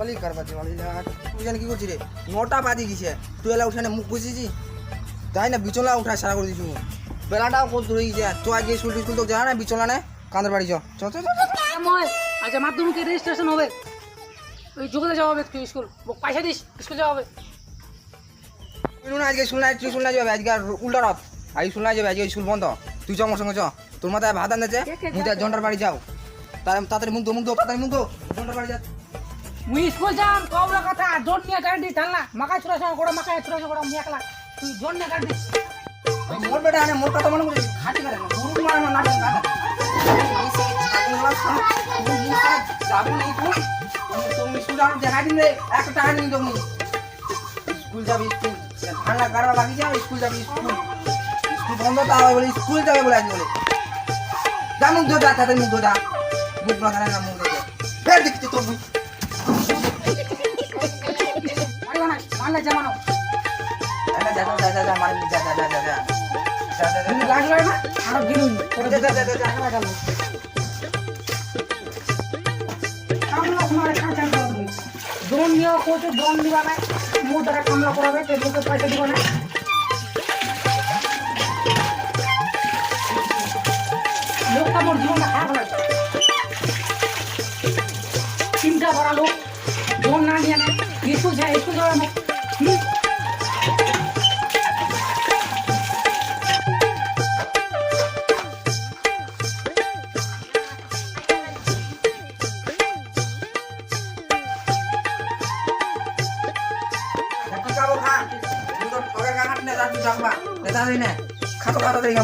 সকালেই কারবার দিওয়ালি তুই জানি কি করছিস রে? নটা বাজে গেছে। তুই এলা উঠানে মুখ বুঝেছি তাই না বিচলা উঠা সারা করে দিছু বেলাটাও কত দূরে গেছে। তো আগে স্কুল টিস্কুল তো জানা না বিচলা না? কাঁদের বাড়ি চ। চ চ। আচ্ছা মাধ্যমিকের রেজিস্ট্রেশন হবে। ওই যোগাতে যাওয়া হবে তুই স্কুল পয়সা দিস স্কুল যাওয়া হবে। শুনু না আজকে শুনলাই তুই শুনলাই যাবে আজকে উল্টা রথ। আজ শুনলাই যাবে আজকে স্কুল বন্ধ। তুই চ আমার সঙ্গে চ। তোর মাথায় ভাত আনতেছে কে? জন্টার বাড়ি যাও। তাড়াতাড়ি মুখ দো মুখ দো তাড়াতাড়ি মুখ দো জন্টার বাড়ি যা। মাকাই ছুরা সঙ্গে করে মাকাই ছুরা সঙ্গে করে আমি একলা তুই জোন নিয়ে গাড়ি দিস মোর বেটা আনে মোর কথা মনে করিস খাটি করে না গুরু মারা না নাটক গাদা তুমি স্কুল যাবি স্কুল ঠান্ডা কারবা বাকি যাও স্কুল যাবি স্কুল স্কুল বন্ধ তা বলে স্কুল যাবে বলে বলে যা মুখ ধো তাদের মুখ মারলে জামানো লাগল না আরও গিলুন কাঁচা দিবা না মু কামলা করাবে তে পয়সা দিব না লোকটা মোর জীবনটা খারাপ লাগে চিন্তা করা লোক না নিয়ে যায় স্কুল যাওয়ার মুখ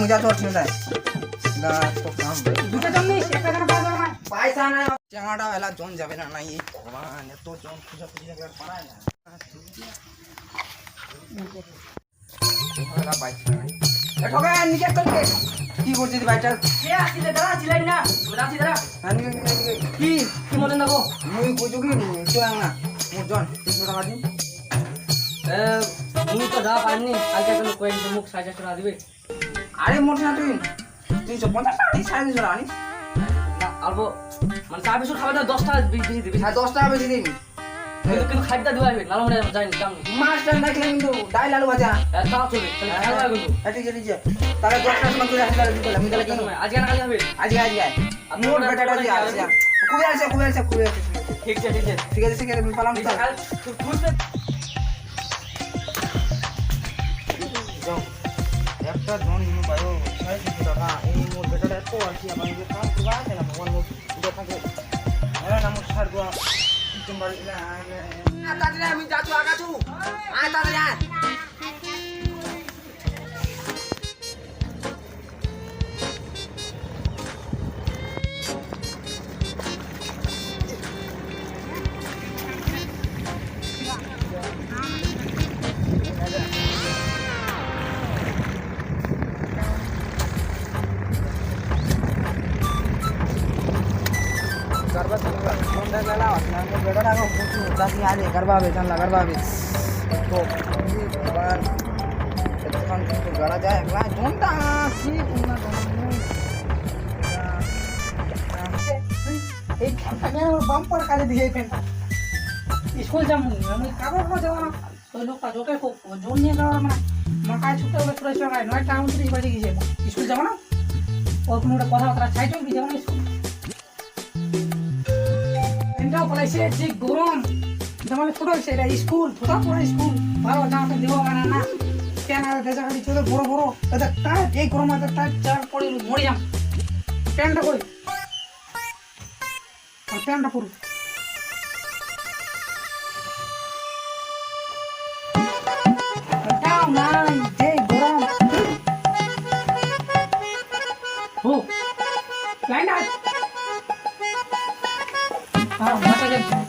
আমি যা তোর চিন্তা না তো কাম। দুটো জন নিস একটা করে পাওয়া না পয়সা নাই। চাঙাটা এলা জন যাবে না নাই। ভগবান এত জন খুঁজা খুঁজি একবার পারায় না। এলা পয়সা নাই। এ ঠকা নিকে করতে কি করছিস ভাইটা কে আসিলে দাঁড়া ছিলাই না। রাজি দাঁড়া। কি? কি মতন দেখো? মুই কইছো কি? চলাং না। মোর জন 300 টাকা দিন মুই তো যা পাইনি আজকে কোনো কয়েক মুখ সাজা চড়া দিবে। আরে মোর না তুই। 350 টাকা দিস সাড়ে তিনশো টাকা নিস অল্প মানে চা বিস্কুট খাবার দাও দশটা বেশি দিবি। হ্যাঁ দশ টাকা বেশি দিবি। কিন্তু খাদ্য দিবা হবে নালা মনে যাইনি কেমন? মাছটা দেখলে কিন্তু ডাইল আলু ভাজা। তাও চলবে তাহলে খেলা কিন্তু। হ্যাঁ, ঠিক আছে ঠিক আছে তাহলে দশটার সময় তুই আসি তাহলে দিতে আমি তাহলে কেন আজকে না কালি হবে? আজকে আজকে। মোর ওটা- বেটাটা দিয়ে আসছে খুবই আসছে খুবই আসছে খুবই আসছে ঠিক আছে ঠিক আছে। ঠিক আছে ঠিক আছে আমি পালাম তো। যাও। একটা জন নিয়ে বাইরে সাড়ে তিনশো টাকা এই মোর বেটাটা এত আর কি আমার যে কাজ করবা আছে না ভগবান মোর উঠে থাকে হ্যাঁ না মোর সার দোয়া একদম বাড়ি তাড়াতাড়ি আমি যাচ্ছি আগাছু નાનો બેટા રાખો પૂછું ત્યાંથી આજે ગરબા આવે ત્યાં ગરબા આવે તો ભગવાન ભગવાન તો ગળા જાય ગળા જોતા કી ઉના এই ফ্যানটা আমার বাম্পার কাজে দিয়ে এই ফ্যানটা স্কুল যাব আমি কারোর কোনো যাব না ওই লোকটা জোকে স্কুল ফ্যানটাও পড়াইছে যে গরম। তোমার ছোট হয়েছে, এটা স্কুল, ছোট পড়া স্কুল। ভালো, জামাটা দেবো মানে না কেন ভেজা খালি ছোট বড় বড়। এটা টাইট এই গরম এটা টাইট চার পড়ে মরে যাম। প্যান্টটা করি প্যান্টটা পড়ি হ্যাঁ মাথা গেল স্কুল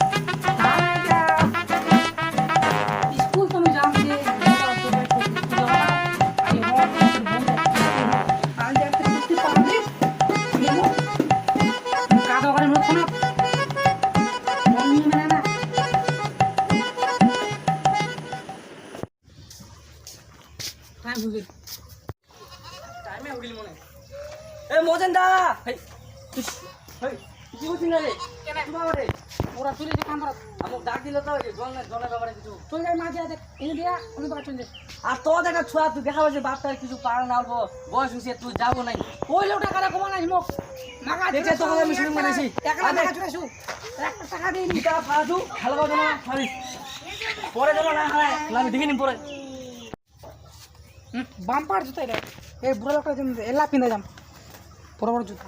ওরা তুলেছে কামড়া আমাকে ডাক দিল তো যে জল জলের ব্যাপারে কিছু। চলে যায় মাঝে আছে এনে দিয়া উনি বাড়ি চলে আর তোর দেখা ছোয়া তুই দেখা পাচ্ছিস বাপটা কিছু পারে না অল্প বয়স হয়েছে তুই যাব নাই। ওই লোকটা কারা কমা নাই মোক। মাগা দেখে তোকে আমি শুরু করেছি। টাকা টাকা চলে একটা টাকা দিই নি এটা ফাজু খেলব না ফারিস পরে যাব না হারায় আমি দেখে নিম পরে। বাম্পার জুতা এটা। এই বুড়ো লোকটা এলা পিন্দা যাম। বড় বড় জুতা।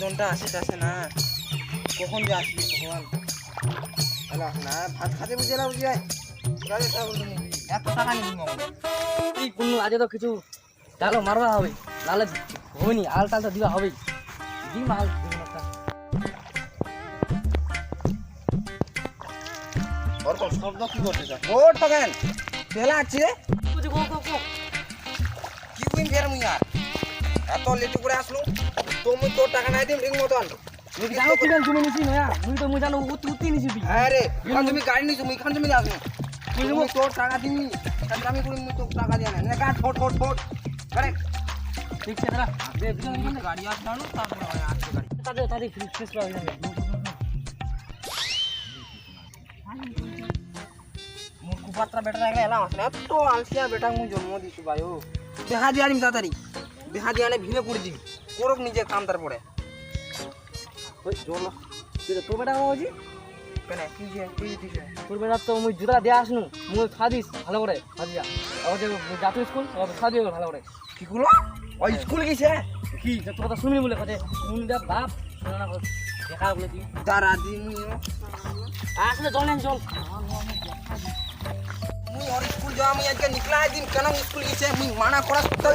জনটা আসে আসে না কখন যে আসবি ভগবান? না ভাত খাতে বুঝে না বুঝে? এত টাকা নিবি মামা? এই কোনো আজে তো কিছু ডালো মারবা হবে। নাহলে হয়নি আল টাল তো দিবা হবেই। দিম আল দিম একটা। ওরকম শব্দ কি করতে চাস ওর তো কেন? পেলা আছে? কি ফের মুই আর এত লেটু করে আসলো? তুমি তোর টাকা নাই দিম ঠিক মতন মুই জানো কি জান তুমি নিছি নয়া মুই তো মুই জানো উতি উতি নিছি তুই আরে এখন তুমি গাড়ি নিছো মুই খান তুমি আসলো তুমি তোর টাকা দিমি তাহলে আমি করি মুই তোর টাকা দিয়া না কাট ফট ফট ফট আরে ঠিক আছে দাঁড়া দে বিজন তুমি গাড়ি আসলো তারপরে হয় আসছে গাড়ি তাদের তাদের ফ্রিজ ফ্রিজ করা যাবে মোর কুপাত্রা বেটা রাখলে এলাম আসলে এত আলসিয়া বেটা মুই জন্ম দিছি ভাই ও দেহা দিয়া নিম তাড়াতাড়ি দেহা দিয়া নে ভিড়ে করে দিবি। করক নিজে কাম তারপরে। ওই জল তো তোর বেটা কেন? কি যে কি দিছে? তোর বেটা তো মুই জুতা দিয়ে আসনু মুই খাদিস ভালো করে খাদিয়া আবার যে যাতো স্কুল আবার খাদিও ভালো করে। কি ওই স্কুল গেছে? কি? তোর কথা শুনবি বলে কথা শুনি দেখ বাপ শোনা না দেখা বলে তুই তারা দি মুই আসলে জল নেন জল। মুই ওর স্কুল যাওয়া মুই আজকে নিকলাই দিন কেন স্কুল গেছে? মুই মানা করা সত্ত্বেও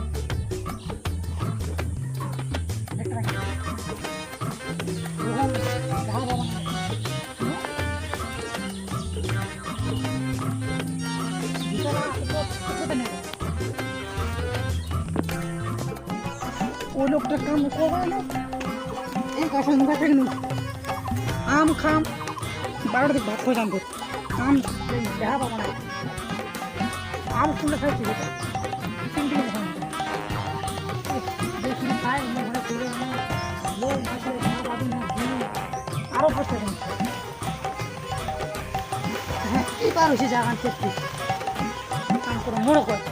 কাম করে এই কাছে মুখে থাকে না আম খাম। বারোটা দিক ভাত করে দাম আম দেখা পাবো না। আম শুনলে খাইছি করতে হবে। হ্যাঁ এবার হয়েছে জাগান চেষ্টি কাম করে মোড়ো করে।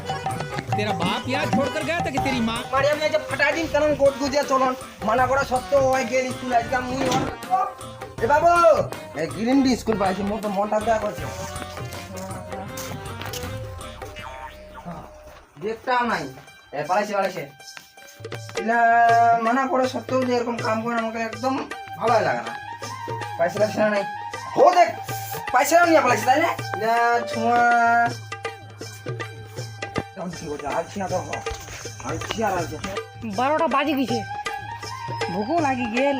তেরা বাপ ইয়া ছোড় কর গয়া তা কি তেরি মা মারিয়াম যে ফটা দিন কারণ গোট গুজিয়া চলন মানা করা সত্ত্বেও ওই গেল স্কুল আজকে মুই এ বাবু এ গ্রিন ডি স্কুল পাইছি মোর তো মনটা দেয়া করছে দেখতাম নাই এ পালাইছে পালাইছে মানা করে সত্ত্বেও যে এরকম কাম করে আমাকে একদম ভালো লাগে না পাইছিলাম সেটা নাই ও দেখ পাইছিলাম নিয়ে পালাইছে তাই না ছোঁয়া বারোটা বাজে গেছে। ভোকও লাগি গেল।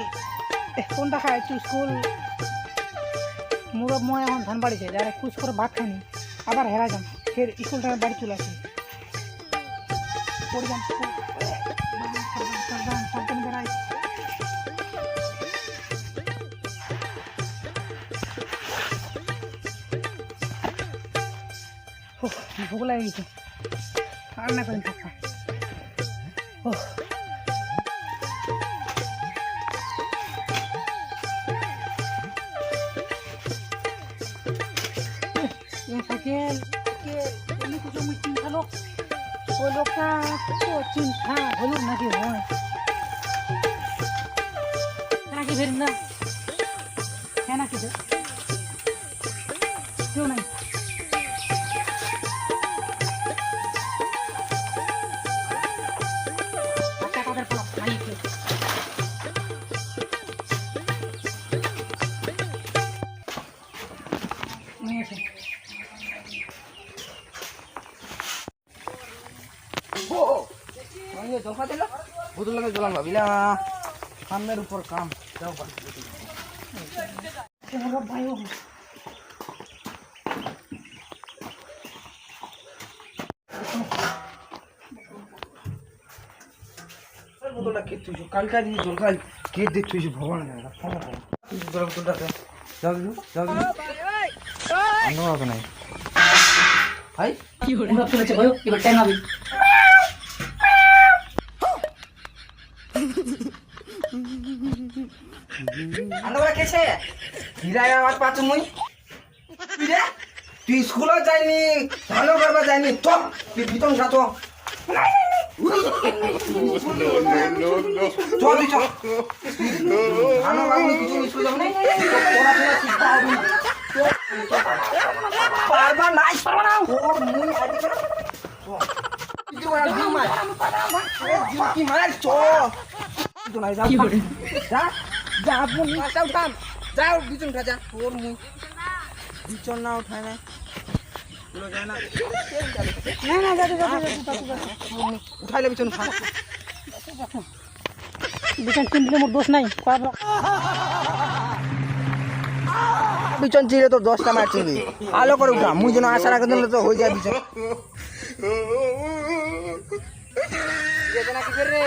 কোনটা খায় তুই স্কুল মোর মই এখন ধান বাড়িছে যারা খুশ করে ভাত খানি আবার হেরা যাম ফের স্কুল টাইমে বাড়ি চলে আসি। পড়ে যাম সাবধান, সাবধান, সাবধান বেড়াই উফ, লাগে গেছে। আর না করেন sakit. Ini ko sa may cinta lok. Ulo ka, ko cinta. Ulo জলান ভাবিলা কামের উপর কাম যাও বাড়ি ভাই ও বোতলটা কে তুই কালকা দিন জল খাই কে দে তুই ভগবান জানে না ফোন কর তুই জল বোতলটা যাও দিদু যাও দিদু অন্য হবে নাই। ভাই আমরা চলেছে ভাই এবার টাইম হবে। কেছে হিরায় আওয়াজ পাচ্ছ মুই। তুই স্কুলে যাইনি ভালো করবা যাইনি তো তুই ভিতর যা তো। চল চল না। পড়াশোনা শিখতে পারবা নাই পারবা না। ওর মুই মার। আরে দিন কি মার? চ। যা। যা যা আপন মাথা উঠাম যাও বিচন উঠা যা ওর মুই বিচন না উঠায় না। গুলো যায় না। না না যাতে যাতে উঠাইলে বিচন উঠা বিছান তিন দিলে মোর দোষ নাই করার বিচন চিরে তো দশটা মার চিনবি। ভালো করে উঠা মুই যেন আশা রাখতে তো হয়ে যায় বিচন কি করে রে?